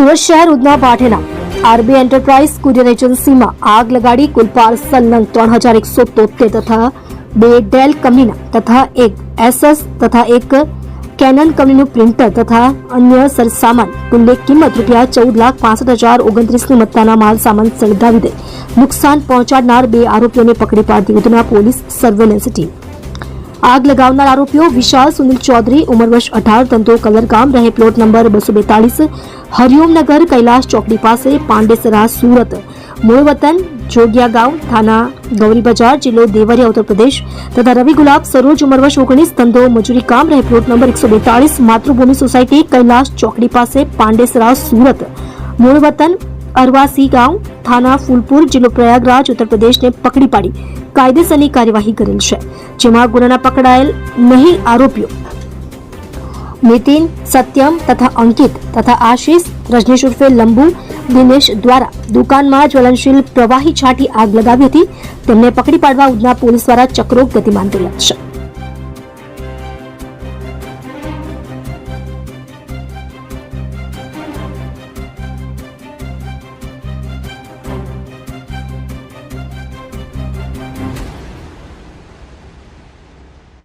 સુરત શહેર Udhna Bhatena RB enterprise courier એજન્સીમાં આગ લગાડી કુલ પાર્સલ નંગ ત્રણ હજાર એકસો તોતેર તથા બે ડેલ કંપનીના તથા એક એસએસ તથા એક કેનન કંપનીનું પ્રિન્ટર તથા અન્ય સરસામાન કુલ કિંમત રૂપિયા ચૌદ લાખ પાસઠ હજાર ઓગણત્રીસની મત્તાના માલ સામાન સળગાવી દે નુકસાન પહોંચાડનાર બે આરોપીઓને પકડી પાડતી ઉધના પોલીસ સર્વેલન્સ ટીમ. આગ લગાવનાર આરોપીઓ વિશાલ સુનિલ ચૌધરી, ઉંમર વર્ષ અઢાર, ધંધો કલરગામ, રહે પ્લોટ નંબર બસો બેતાલીસ હરિઓમનગર કૈલાશ ચોકડી પાસે, પાંડેસરા, સુરત. મૂળ વતન જોગિયા ગાંવ, થાના, ગૌરી બજાર, જિલ્લો દેવરિયા, ઉત્તર પ્રદેશ. તથા રવિ ગુલાબ, સરોજ, ઉંમર વર્ષ ઓગણીસ, ધંધો મજૂરી કામ, રહે પ્લોટ નંબર એકસો બેતાલીસ માતૃભૂમિ સોસાયટી કૈલાશ ચોકડી પાસે, પાંડેસરા, સુરત. મૂળ વતન અરવાસી ગાંવ, થાના, ફૂલપુર જિલ્લો પ્રયાગરાજ ઉત્તર પ્રદેશને પકડી પાડી કાયદેસરની કાર્યવાહી કરેલ છે, જેમાં ગુનાના પકડાયેલ નહીં આરોપીઓ નીતિન સત્યમ તથા અંકિત તથા આશીષ, રજનીશ ઉર્ફે લંબુ, દિનેશ દ્વારા દુકાનમાં જ્વલનશીલ પ્રવાહી છાંટી આગ લગાવી હતી. તેમને પકડી પાડવા ઉધના પોલીસ દ્વારા ચક્રો ગતિમાન કર્યા છે.